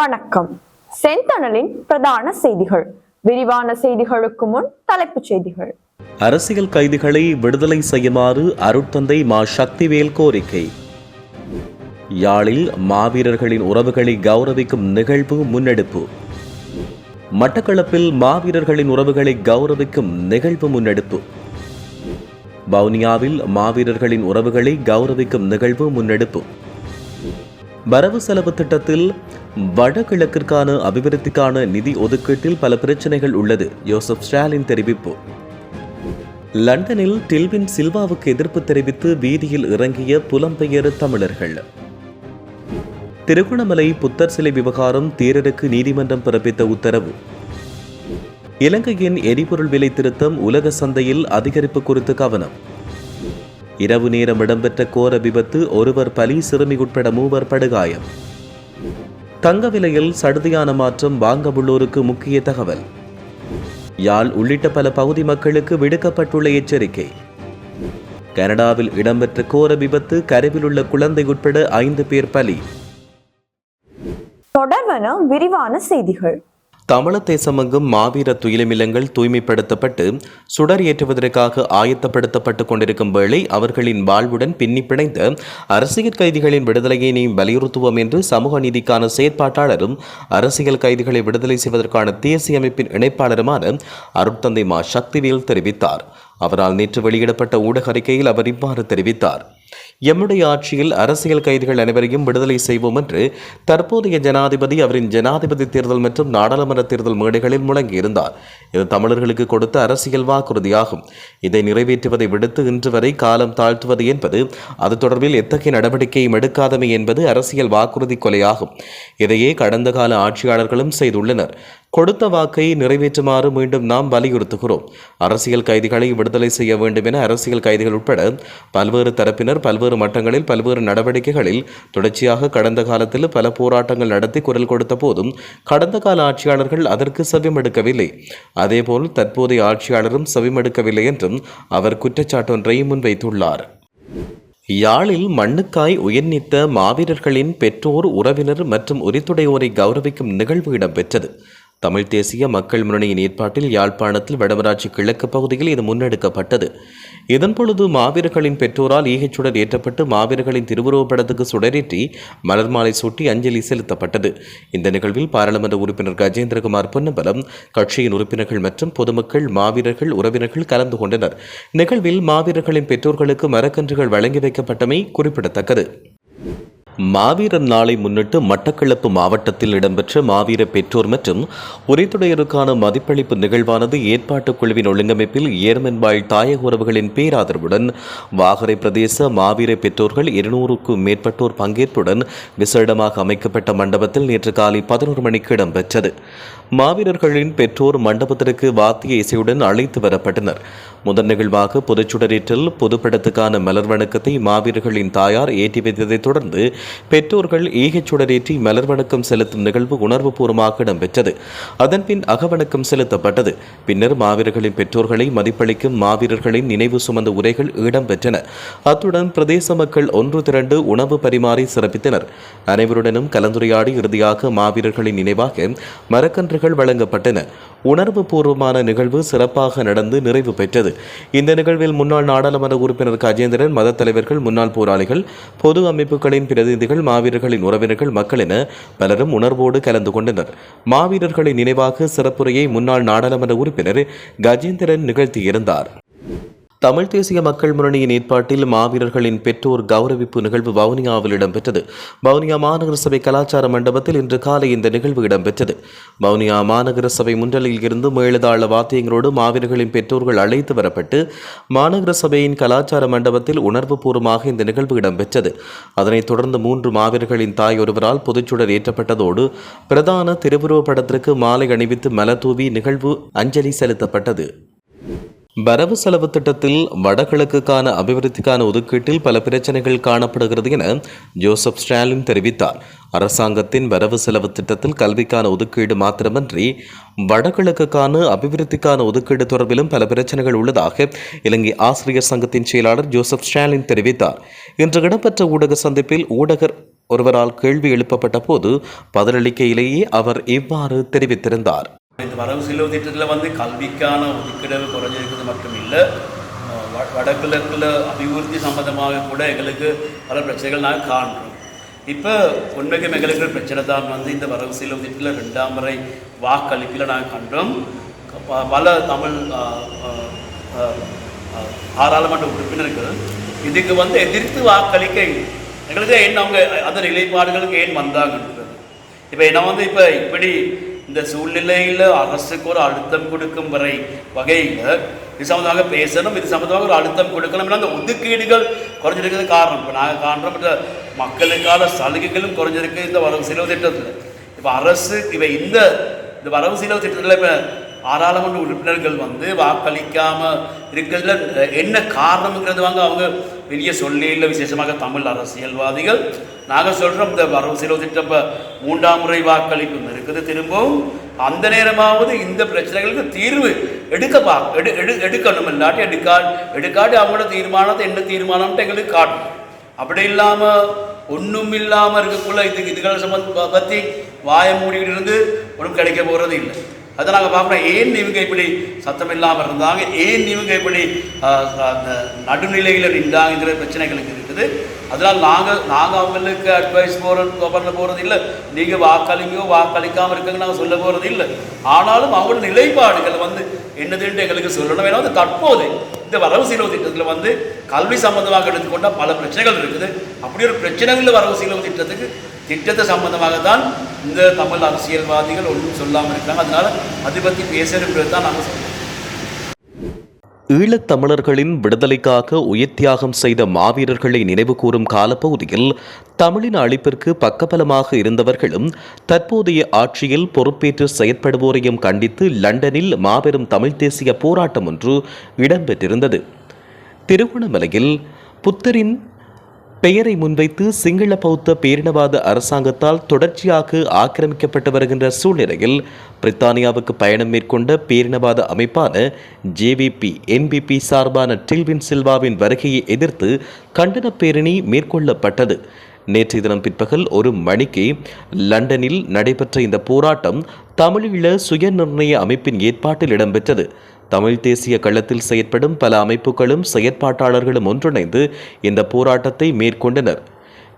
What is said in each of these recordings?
வணக்கம். செந்தணலின் பிரதான செய்திகள். விரிவான செய்திகளுக்கு முன் தலைப்புச் செய்திகள். அரசியல் கைதிகளை விடுதலை செய்யுமாறு அருட்தந்தை மா. சக்திவேல் கோரிக்கை. யாழில் மாவீரர்களின் உறவுகளை கௌரவிக்கும் நிகழ்வு முன்னெடுப்பு. மட்டக்களப்பில் மாவீரர்களின் உறவுகளை கௌரவிக்கும் நிகழ்வு முன்னெடுப்பு. வவுனியாவில் மாவீரர்களின் உறவுகளை கௌரவிக்கும் நிகழ்வு முன்னெடுப்பு. வரவு செலவு திட்டத்தில் வடகிழக்கிற்கான அபிவிருத்திக்கான நிதி ஒதுக்கீட்டில் பல பிரச்சனைகள் உள்ளது. யோசப் ஸ்டாலின் தெரிவிப்பு. லண்டனில் டில்வின் சில்வாவுக்கு எதிர்ப்பு தெரிவித்து வீதியில் இறங்கிய புலம்பெயர் தமிழர்கள். திருகோணமலை புத்தர் சிலை விவகாரம் தேரருக்கு நீதிமன்றம் பிறப்பித்த உத்தரவு. இலங்கையின் எரிபொருள் விலை திருத்தம் உலக சந்தையில் அதிகரிப்பு குறித்து கவனம். இரவு நேரம் இடம்பெற்ற கோர விபத்து ஒருவர் பலி சிறுமி உட்பட மூவர் படுகாயம். தங்க விலையில் சடுதியான மாற்றம் வாங்க உள்ளோருக்கு முக்கிய தகவல். யாழ் உள்ளிட்ட பல பகுதி மக்களுக்கு விடுக்கப்பட்டுள்ள எச்சரிக்கை. கனடாவில் இடம்பெற்ற கோர விபத்து கருவில் உள்ள குழந்தை உட்பட ஐந்து பேர் பலி. தொடர்வன விரிவான செய்திகள். தமிழத் தேசமெங்கும் மாவீர துயிலமில்லங்கள் தூய்மைப்படுத்தப்பட்டு சுடர் ஏற்றுவதற்காக ஆயத்தப்படுத்தப்பட்டுக் கொண்டிருக்கும் வேளை அவர்களின் வாழ்வுடன் பின்னி பிணைந்த அரசியல் கைதிகளின் விடுதலையினை வலியுறுத்துவோம் என்று சமூக நீதிக்கான செயற்பாட்டாளரும் அரசியல் கைதிகளை விடுதலை செய்வதற்கான தேசிய அமைப்பின் இணைப்பாளருமான அருட்தந்தை மா சக்திவேல் தெரிவித்தார். அவரால் நேற்று வெளியிடப்பட்ட ஊடக அறிக்கையில் அவர் இவ்வாறு தெரிவித்தார். எம்முடைய ஆட்சியில் அரசியல் கைதிகள் அனைவரையும் விடுதலை செய்வோம் என்று தற்போதைய ஜனாதிபதி அவரின் ஜனாதிபதி தேர்தல் மற்றும் நாடாளுமன்ற தேர்தல் மேடைகளில் முழங்கியிருந்தார் இது தமிழர்களுக்கு கொடுத்த அரசியல் வாக்குறுதியாகும். இதை நிறைவேற்றுவதை விடுத்து இன்று வரை காலம் தாழ்த்துவது என்பது அது தொடர்பில் எத்தகைய நடவடிக்கையும் எடுக்காதமை என்பது அரசியல் வாக்குறுதி கொலையாகும். இதையே கடந்த கால ஆட்சியாளர்களும் செய்துள்ளனர். கொடுத்த வாக்கை நிறைவேற்றுமாறு மீண்டும் நாம் வலியுறுத்துகிறோம். அரசியல் கைதிகளை விடுதலை செய்ய வேண்டும் என அரசியல் கைதிகள் உட்பட பல்வேறு தரப்பினர் பல்வேறு மட்டங்களில் பல்வேறு நடவடிக்கைகளில் தொடர்ச்சியாக கடந்த காலத்தில் பல போராட்டங்கள் நடத்தி குரல் கொடுத்த போதும் கடந்த கால ஆட்சியாளர்கள் அதற்கு செவிமடுக்கவில்லை. அதேபோல் தற்போதைய ஆட்சியாளரும் செவிமடுக்கவில்லை என்றும் அவர் குற்றச்சாட்டொன்றை முன்வைத்துள்ளார். யாழில் மண்ணுக்காய் உயிர்நீத்த மாவீரர்களின் பெற்றோர் உறவினர் மற்றும் உரித்துடையோரை கௌரவிக்கும் நிகழ்வு இடம்பெற்றது. தமிழ் தேசிய மக்கள் முன்னணியின் ஏற்பாட்டில் யாழ்ப்பாணத்தில் வடமராட்சி கிழக்கு பகுதியில் இது முன்னெடுக்கப்பட்டது. இதன்பொழுது மாவீரர்களின் பெற்றோரால் ஈகைச்சுடர் ஏற்றப்பட்டு மாவீரர்களின் திருவுருவப்படத்துக்கு சுடரேற்றி மலர் மாலை சூட்டி அஞ்சலி செலுத்தப்பட்டது. இந்த நிகழ்வில் பாராளுமன்ற உறுப்பினர் கஜேந்திரகுமார் பொன்னம்பலம் கட்சியின் உறுப்பினர்கள் மற்றும் பொதுமக்கள் மாவீரர்கள் உறவினர்கள் கலந்து கொண்டனர். நிகழ்வில் மாவீரர்களின் பெற்றோர்களுக்கு மரக்கன்றுகள் வழங்கி வைக்கப்பட்டமை குறிப்பிடத்தக்கது. மாவீரர் நாளை முன்னிட்டு மட்டக்களப்பு மாவட்டத்தில் இடம்பெற்ற மாவீர பெற்றோர் மற்றும் உரைத்துடையருக்கான மதிப்பளிப்பு நிகழ்வானது ஏற்பாட்டுக் குழுவின் ஒழுங்கமைப்பில் ஏர்மென்பாள் தாயக உறவுகளின் பேராதரவுடன் வாகரை பிரதேச மாவீர பெற்றோர்கள் இருநூறுக்கும் மேற்பட்டோர் பங்கேற்புடன் விசேடமாக அமைக்கப்பட்ட மண்டபத்தில் நேற்று காலை பதினோரு மணிக்கு இடம்பெற்றது. மாவீரர்களின் பெற்றோர் மண்டபத்திற்கு வாத்திய இசையுடன் அழைத்து வரப்பட்டனர். முதன் நிகழ்வாக புதுச்சுடரீற்றில் புதுப்படத்துக்கான மலர் வணக்கத்தை மாவீரர்களின் தாயார் ஏற்றி வைத்ததைத் தொடர்ந்து பெற்றோர்கள் ஈகச்சுடரேற்றி மலர் வணக்கம் செலுத்தும் நிகழ்வு உணர்வுபூர்வமாக இடம்பெற்றது. அதன்பின் அகவணக்கம் செலுத்தப்பட்டது. பின்னர் மாவீரர்களின் பெற்றோர்களை மதிப்பளிக்கும் மாவீரர்களின் நினைவு சுமந்த உரைகள் இடம்பெற்றன. அத்துடன் பிரதேச மக்கள் ஒன்று திரண்டு உணவு பரிமாறி சிறப்பித்தனர். அனைவருடனும் கலந்துரையாடி இறுதியாக மாவீரர்களின் நினைவாக மரக்கன்று மரக்கன்றுகள் வழங்கப்பட்டன. உணர்வு பூர்வமான நிகழ்வு சிறப்பாக நடந்து நிறைவு பெற்றது. இந்த நிகழ்வில் முன்னாள் நாடாளுமன்ற உறுப்பினர் கஜேந்திரன் மத தலைவர்கள் முன்னாள் போராளிகள் பொது அமைப்புகளின் பிரதிநிதிகள் மாவீரர்களின் உறவினர்கள் மக்கள் என பலரும் உணர்வோடு கலந்து கொண்டனர். மாவீரர்களின் நினைவாக சிறப்புரையை முன்னாள் நாடாளுமன்ற உறுப்பினர் கஜேந்திரன் நிகழ்த்தியிருந்தார். தமிழ் தேசிய மக்கள் முன்னணியின் ஏற்பாட்டில் மாவீரர்களின் பெற்றோர் கௌரவிப்பு நிகழ்வு வவுனியாவில் இடம்பெற்றது. வவுனியா மாநகர சபை கலாச்சார மண்டபத்தில் இன்று காலை இந்த நிகழ்வு இடம்பெற்றது. வவுனியா மாநகர சபை முன்றலில் இருந்து மேலதாள வாத்தியங்களோடு மாவீரர்களின் பெற்றோர்கள் அழைத்து வரப்பட்டு மாநகர சபையின் கலாச்சார மண்டபத்தில் உணர்வுபூர்வமாக இந்த நிகழ்வு இடம்பெற்றது. அதனைத் தொடர்ந்து மூன்று மாவீரர்களின் தாய் ஒருவரால் பொதுச்சுடர் ஏற்றப்பட்டதோடு பிரதான திருவுருவப் படத்திற்கு மாலை அணிவித்து மலத்தூவி நிகழ்வு அஞ்சலி செலுத்தப்பட்டது. வரவு செலவு திட்டத்தில் வடகிழக்குக்கான அபிவிருத்திக்கான ஒதுக்கீட்டில் பல பிரச்சனைகள் காணப்படுகிறது என ஜோசப் ஸ்டாலின் தெரிவித்தார். அரசாங்கத்தின் வரவு செலவு திட்டத்தில் கல்விக்கான ஒதுக்கீடு மாத்திரமன்றி வடகிழக்குக்கான அபிவிருத்திக்கான ஒதுக்கீடு தொடர்பிலும் பல பிரச்சனைகள் உள்ளதாக இலங்கை ஆசிரியர் சங்கத்தின் செயலாளர் ஜோசப் ஸ்டாலின் தெரிவித்தார். இன்று இடம்பெற்ற ஊடக சந்திப்பில் ஊடகர் ஒருவரால் கேள்வி எழுப்பப்பட்ட போது பதிலளிக்கையிலேயே அவர் இவ்வாறு தெரிவித்திருந்தார். இந்த வரவு செலவு திட்டத்தில் வந்து கல்விக்கான ஒதுக்கீடு குறைஞ்சிருக்கிறது மட்டும் இல்லை வடகிழக்கில் வ- அபிவிருத்தி சம்பந்தமாக கூட எங்களுக்கு பல பிரச்சனைகள் நாங்கள் காண்றோம். இப்போ உண்மைக்கும் எங்களுக்கு ஒரு பிரச்சனை தான் வந்து இந்த வரவு செலவு திட்டத்தில் ரெண்டாம் முறை வாக்களிப்பில் நாங்கள் கண்டோம். ப- பல தமிழ் பாராளுமன்ற உறுப்பினர்கள் இதுக்கு வந்து எதிர்த்து வாக்களிக்க எங்களுக்கு ஏன் அவங்க அந்த நிலைப்பாடுகளுக்கு ஏன் வந்தாங்கன்றது. இப்போ நான் வந்து இப்போ இப்படி இந்த சூழ்நிலையில் அரசுக்கு ஒரு அழுத்தம் கொடுக்கும் வரை வகையில் இது சம்மந்தமாக பேசணும் இது சம்மந்தமாக ஒரு அழுத்தம் கொடுக்கணும் அந்த ஒதுக்கீடுகள் குறைஞ்சிருக்கிறது காரணம். இப்போ நாங்கள் காண்றோம் மக்களுக்கான சலுகைகளும் குறைஞ்சிருக்கு இந்த வரவு செலவு திட்டத்தில். இப்போ அரசு இவை இந்த இந்த வரவு செலவு திட்டத்தில் இப்போ பாராளுமன்ற உறுப்பினர்கள் வந்து வாக்களிக்காமல் இருக்கிறதுல என்ன காரணம்ங்கிறது வாங்க அவங்க வெளியே சொல்லி இல்லை விசேஷமாக தமிழ் அரசியல்வாதிகள் நாங்கள் சொல்கிறோம் இந்த வரவு செலவு திட்டம் இப்போ மூன்றாம் முறை வாக்களிப்பு இருக்குது. திரும்பவும் அந்த நேரமாவது இந்த பிரச்சனைகளுக்கு தீர்வு எடுக்க பா எடு எடு எடுக்கணும் இல்லாட்டி எடுக்கா எடுக்காட்டி அவங்களோட தீர்மானத்தை என்ன தீர்மானம்ட்டு எங்களுக்கு காட்டும். அப்படி இல்லாமல் ஒன்றும் இல்லாமல் இருக்கக்குள்ள இது இதுகளை சம்பந்த பற்றி வாயை மூடிக்கிட்டு இருந்து ஒன்றும் கிடைக்க போகிறது இல்லை அதை நாங்கள் பார்க்குறோம் ஏன் இவங்க இப்படி சத்தம் இல்லாமல் இருந்தாங்க? ஏன் இவங்க இப்படி அந்த நடுநிலையில் நின்றாங்கிற பிரச்சனைகளுக்கு இருக்குது. அதனால் நாங்கள் நாங்கள் அவங்களுக்கு அட்வைஸ் போகிறது பண்ண போகிறது இல்லை. நீங்கள் வாக்களிங்கோ வாக்களிக்காமல் இருக்கங்க நாங்கள் சொல்ல போகிறது இல்லை. ஆனாலும் அவங்களோட நிலைப்பாடுகள் வந்து என்னதுன்ட்டு எங்களுக்கு சொல்லணும். ஏன்னா வந்து தற்போது இந்த வரவு செலவு திட்டத்தில் வந்து கல்வி சம்பந்தமாக எடுத்துக்கொண்டால் பல பிரச்சனைகள் இருக்குது. அப்படி ஒரு பிரச்சனைகள் வரவு செலவு திட்டத்துக்கு திட்டத்தை சம்பந்தமாகத்தான் இந்த தமிழ் அரசியல்வாதிகள் ஒன்றும் சொல்லாமல் இருக்காங்க. அதனால அதை பற்றி பேசணுன்றது தான் நாங்கள் ஈழத்தமிழர்களின் விடுதலைக்காக உயிர்த்தியாகம் செய்த மாவீரர்களை நினைவுகூரும் காலப்பகுதியில் தமிழின் அழிப்பிற்கு பக்கபலமாக இருந்தவர்களும் தற்போதைய ஆட்சியில் பொறுப்பேற்று செயற்படுவோரையும் கண்டித்து லண்டனில் மாபெரும் தமிழ் தேசிய போராட்டம் ஒன்று இடம்பெற்றிருந்தது. திருகோணமலையில் புத்தரின் பெயரை முன்வைத்து சிங்கள பௌத்த பேரினவாத அரசாங்கத்தால் தொடர்ச்சியாக ஆக்கிரமிக்கப்பட்டு வருகின்ற சூழ்நிலையில் பிரித்தானியாவுக்கு பயணம் மேற்கொண்ட பேரினவாத அமைப்பான ஜேவிபி என்பிபி சார்பான டில்வின் சில்வாவின் வருகையை எதிர்த்து கண்டன பேரணி மேற்கொள்ளப்பட்டது. நேற்றைய தினம் பிற்பகல் ஒரு மணிக்கு லண்டனில் நடைபெற்ற இந்த போராட்டம் தமிழீழ சுயநிர்ணய அமைப்பின் ஏற்பாட்டில் இடம்பெற்றது. தமிழ் தேசிய களத்தில் செயற்படும் பல அமைப்புகளும் செயற்பாட்டாளர்களும் ஒன்றிணைந்து இந்த போராட்டத்தை மேற்கொண்டனர்.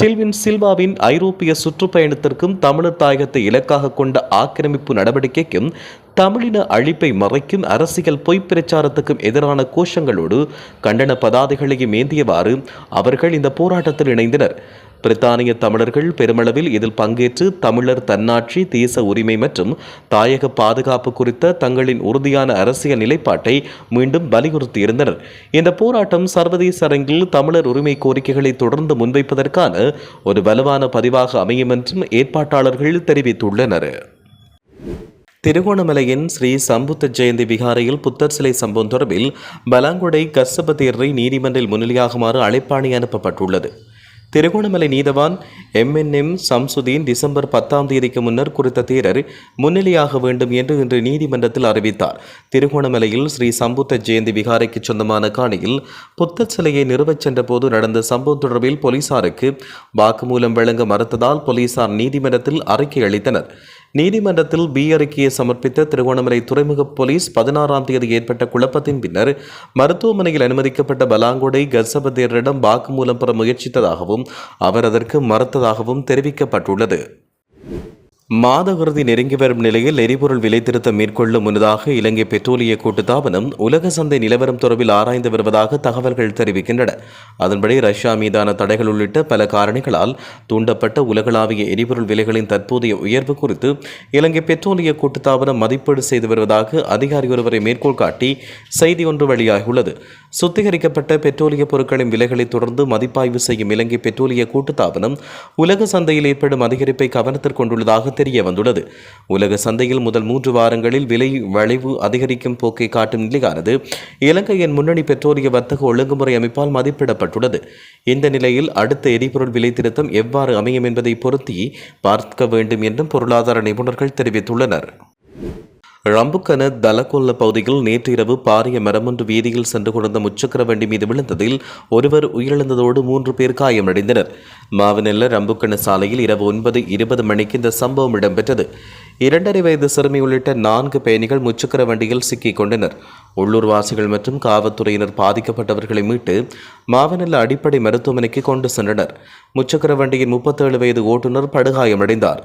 டில்வின் சில்வாவின் ஐரோப்பிய சுற்றுப்பயணத்திற்கும் தமிழர் தாயகத்தை இலக்காக கொண்ட ஆக்கிரமிப்பு நடவடிக்கைக்கும் தமிழின அழிப்பை மறைக்கும் அரசியல் பொய்ப்பிரச்சாரத்துக்கும் எதிரான கோஷங்களோடு கண்டன பதாதைகளையும் ஏந்தியவாறு அவர்கள் இந்த போராட்டத்தில் இணைந்தனர். பிரித்தானிய தமிழர்கள் பெருமளவில் இதில் பங்கேற்று தமிழர் தன்னாட்சி தேச உரிமை மற்றும் தாயக பாதுகாப்பு குறித்த தங்களின் உறுதியான அரசியல் நிலைப்பாட்டை மீண்டும் வலியுறுத்தியிருந்தனர். இந்த போராட்டம் சர்வதேச அரங்கில் தமிழர் உரிமை கோரிக்கைகளை தொடர்ந்து முன்வைப்பதற்கான ஒரு வலுவான பதிவாக அமையும் என்றும் ஏற்பாட்டாளர்கள் தெரிவித்துள்ளனர். திருகோணமலையின் ஸ்ரீ சம்புத்த ஜெயந்தி விகாரையில் புத்தர் சிலை சம்பவம் தொடர்பில் பலாங்குடை கர்சபதேரை நீதிமன்றில் முன்னிலையாகுமாறு அழைப்பாணி அனுப்பப்பட்டுள்ளது. திருகோணமலை நீதவான் எம்என்எம் சம்சுதீன் டிசம்பர் பத்தாம் தேதிக்கு முன்னர் குறித்த தேரர் முன்னிலையாக வேண்டும் என்று இன்று நீதிமன்றத்தில் அறிவித்தார். திருகோணமலையில் ஸ்ரீ சம்புத்த ஜெயந்தி விகாரைக்கு சொந்தமான காணியில் புத்த சிலையை நிறுவச் சென்றபோது நடந்த சம்பவம் தொடர்பில் போலீசாருக்கு வாக்குமூலம் வழங்க மறுத்ததால் போலீசார் நீதிமன்றத்தில் அறிக்கை அளித்தனர். நீதிமன்றத்தில் பி அறிக்கையை சமர்ப்பித்த திருகோணமலை துறைமுக போலீஸ் பதினாறாம் தேதி ஏற்பட்ட குழப்பத்தின் பின்னர் மருத்துவமனையில் அனுமதிக்கப்பட்ட பலாங்கொடை கர்சபதேரிடம் வாக்குமூலம் பெற முயற்சித்ததாகவும் அவர் அதற்கு மறுத்ததாகவும் தெரிவிக்கப்பட்டுள்ளது. மாத நெருங்கி வரும் நிலையில் எரிபொருள் விலை திருத்தம் மேற்கொள்ளும் முன்னதாக இலங்கை பெட்ரோலிய கூட்டுத்தாபனம் உலக சந்தை நிலவரம் தொடர்பில் ஆராய்ந்து வருவதாக தகவல்கள் தெரிவிக்கின்றன. அதன்படி ரஷ்யா மீதான தடைகள் உள்ளிட்ட பல காரணிகளால் தூண்டப்பட்ட உலகளாவிய எரிபொருள் விலைகளின் தற்போதைய உயர்வு குறித்து இலங்கை பெட்ரோலிய கூட்டுத்தாபனம் மதிப்பீடு செய்து வருவதாக அதிகாரி ஒருவரை மேற்கோள் காட்டி செய்தி ஒன்று வெளியாகியுள்ளது. சுத்திகரிக்கப்பட்ட பெட்ரோலிய பொருட்களின் விலைகளை தொடர்ந்து மதிப்பாய்வு செய்யும் இலங்கை பெட்ரோலிய கூட்டுத்தாபனம் உலக சந்தையில் ஏற்படும் அதிகரிப்பை கவனத்தில் கொண்டுள்ளதாக தெரிய வந்துள்ளது. உலக சந்தையில் முதல் மூன்று வாரங்களில் விலை வளைவு அதிகரிக்கும் போக்கை காட்டும் நிலையானது. இலங்கையின் முன்னணி பெட்ரோலிய வர்த்தக ஒழுங்குமுறை அமைப்பால் மதிப்பிடப்பட்டுள்ளது. இந்த நிலையில் அடுத்த எரிபொருள் விலை திருத்தம் எவ்வாறு அமையும் என்பதை பொருத்தி பார்க்க வேண்டும் என்றும் பொருளாதார நிபுணர்கள் தெரிவித்துள்ளனர். ரம்புக்கன தலக்கொல்ல பகுதியில் நேற்று இரவு பாரிய மரமொன்று வீதியில் சென்று கொண்டிருந்த முச்சக்கர வண்டி மீது விழுந்ததில் ஒருவர் உயிரிழந்ததோடு மூன்று பேர் காயமடைந்தனர் மாவனல்ல ரம்புக்கன சாலையில் இரவு ஒன்பது இருபது மணிக்கு இந்த சம்பவம் இடம்பெற்றது. இரண்டரை வயது சிறுமி உள்ளிட்ட நான்கு பயணிகள் முச்சக்கர வண்டியில் சிக்கிக் கொண்டனர். உள்ளூர்வாசிகள் மற்றும் காவல்துறையினர் பாதிக்கப்பட்டவர்களை மீட்டு மாவனல்ல அடிப்படை மருத்துவமனைக்கு கொண்டு சென்றனர். முச்சக்கர வண்டியின் முப்பத்தேழு வயது ஓட்டுநர் படுகாயமடைந்தார்.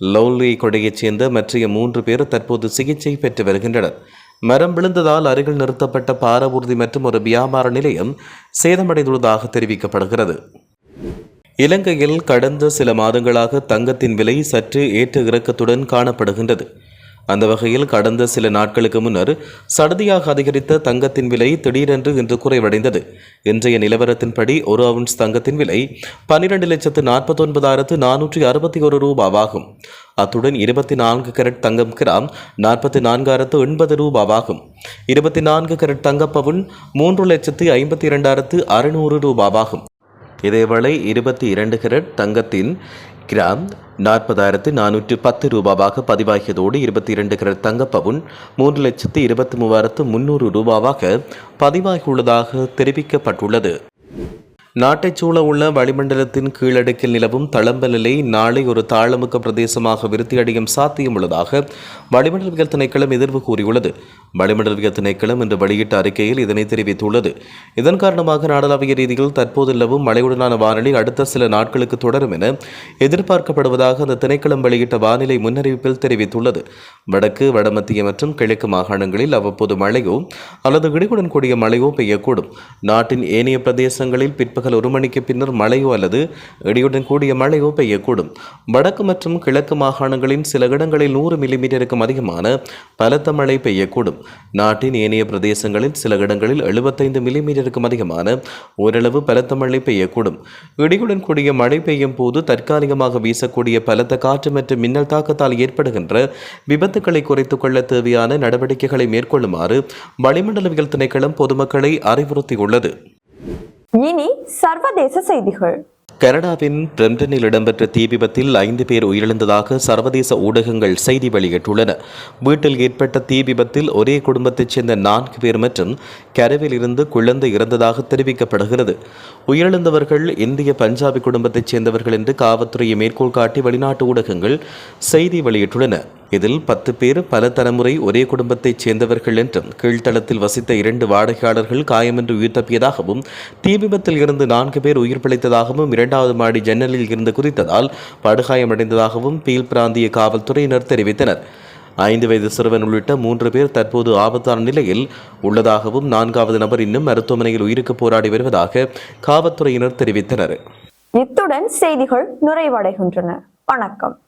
லவ்லி கொடையைச் சேர்ந்த மற்றைய மூன்று பேர் தற்போது சிகிச்சை பெற்று வருகின்றனர். மரம் விழுந்ததால் அருகில் நிறுத்தப்பட்ட பாரவூர்தி மற்றும் ஒரு வியாபார நிலையம் சேதமடைந்துள்ளதாக தெரிவிக்கப்படுகிறது. இலங்கையில் கடந்த சில மாதங்களாக தங்கத்தின் விலை சற்று ஏற்ற இறக்கத்துடன் காணப்படுகின்றது. அந்த வகையில் கடந்த சில நாட்களுக்கு முன்னர் சடதியாக அதிகரித்த தங்கத்தின் விலை திடீரென்று இன்று குறைவடைந்தது. இன்றைய நிலவரத்தின்படி ஒரு அவுன்ஸ் தங்கத்தின் விலை பன்னிரண்டு லட்சத்து நாற்பத்தொன்பதாயிரத்து நானூற்றி அறுபத்தி ஒரு ரூபாவாகும். அத்துடன் இருபத்தி நான்கு கரட் தங்கம் கிராம் நாற்பத்தி நான்காயிரத்து எண்பது ரூபாவாகும். இருபத்தி நான்கு கரட் தங்கப்பவுன் மூன்று லட்சத்து ஐம்பத்தி இரண்டாயிரத்து அறுநூறு ரூபாவாகும். இதேவேளை இருபத்தி இரண்டு கிரட் தங்கத்தின் கிராம் நாற்பதாயிரத்து நானூற்று பத்து ரூபாவாக பதிவாகியதோடு இருபத்தி இரண்டு கரட் தங்கப்பவுன் மூன்று லட்சத்து இருபத்தி மூவாயிரத்து முன்னூறு ரூபாவாக பதிவாகியுள்ளதாக தெரிவிக்கப்பட்டுள்ளது. நாட்டைச் சூழ உள்ள வளிமண்டலத்தின் கீழடுக்கில் நிலவும் தளம்பலிலை நாளை ஒரு தாழமுக்க பிரதேசமாக விருத்தியடையும் சாத்தியம் உள்ளதாக வளிமண்டலவியல் திணைக்களம் எதிர்வு கூறியுள்ளது. வளிமண்டலவியல் திணைக்களம் இன்று வெளியிட்ட அறிக்கையில் இதனை தெரிவித்துள்ளது. இதன் காரணமாக நாடளாவிய ரீதியில் தற்போது நிலவும் மழையுடனான வானிலை அடுத்த சில நாட்களுக்கு தொடரும் என எதிர்பார்க்கப்படுவதாக அந்த திணைக்களம் வெளியிட்ட வானிலை முன்னறிவிப்பில் தெரிவித்துள்ளது. வடக்கு வடமத்திய மற்றும் கிழக்கு மாகாணங்களில் அவ்வப்போது மழையோ அல்லது இடியுடன் கூடிய மழையோ பெய்யக்கூடும். நாட்டின் ஏனைய பிரதேசங்களில் பிற்பகல் ஒரு மணிக்கு பின்னர் மழையோ அல்லது இடியுடன் கூடிய மழையோ பெய்யக்கூடும். வடக்கு மற்றும் கிழக்கு மாகாணங்களின் சில இடங்களில் நூறு மில்லிமீட்டருக்கும் அதிகமான பலத்த மழை பெய்யக்கூடும். நாட்டின் ஏனைய பிரதேசங்களில் சில இடங்களில் எழுபத்தைந்து மில்லிமீட்டருக்கும் அதிகமான ஓரளவு பலத்த மழை பெய்யக்கூடும். இடியுடன் கூடிய மழை பெய்யும் போது தற்காலிகமாக வீசக்கூடிய பலத்த காற்று மற்றும் மின்னல் தாக்கத்தால் ஏற்படுகின்ற விபத்துக்களை குறைத்துக் கொள்ள தேவையான நடவடிக்கைகளை மேற்கொள்ளுமாறு வளிமண்டலவியல் திணைக்களம் பொதுமக்களை அறிவுறுத்தியுள்ளது. இனி சர்வதேச செய்திகள். கனடாவின் பிரம்டனில் இடம்பெற்ற தீ விபத்தில் ஐந்து பேர் உயிரிழந்ததாக சர்வதேச ஊடகங்கள் செய்தி வெளியிட்டுள்ளன. வீட்டில் ஏற்பட்ட தீ விபத்தில் ஒரே குடும்பத்தைச் சேர்ந்த நான்கு பேர் மற்றும் கரவில் இருந்து குழந்தை இறந்ததாக தெரிவிக்கப்படுகிறது. உயிரிழந்தவர்கள் இந்திய பஞ்சாபி குடும்பத்தைச் சேர்ந்தவர்கள் என்று காவல்துறையை மேற்கோள் காட்டி வெளிநாட்டு ஊடகங்கள் செய்தி வெளியிட்டுள்ளன. இதில் பத்து பேர் பல தலைமுறை ஒரே குடும்பத்தைச் சேர்ந்தவர்கள் என்றும் கீழ்த்தளத்தில் வசித்த இரண்டு வாடகையாளர்கள் காயமின்றி உயிர் தப்பியதாகவும் தீ விபத்தில் இருந்து நான்கு பேர் உயிர் பிழைத்ததாகவும் இரண்டாவது மாடி ஜன்னலில் இருந்து குதித்ததால் படுகாயமடைந்ததாகவும் பீல் பிராந்திய காவல்துறையினர் தெரிவித்தனர். ஐந்து வயது சிறுவன் உள்ளிட்ட மூன்று பேர் தற்போது ஆபத்தான நிலையில் உள்ளதாகவும் நான்காவது நபர் இன்னும் மருத்துவமனையில் உயிருக்கு போராடி வருவதாக காவல்துறையினர் தெரிவித்தனர். இத்துடன் செய்திகள் நிறைவடைகின்றன. வணக்கம்.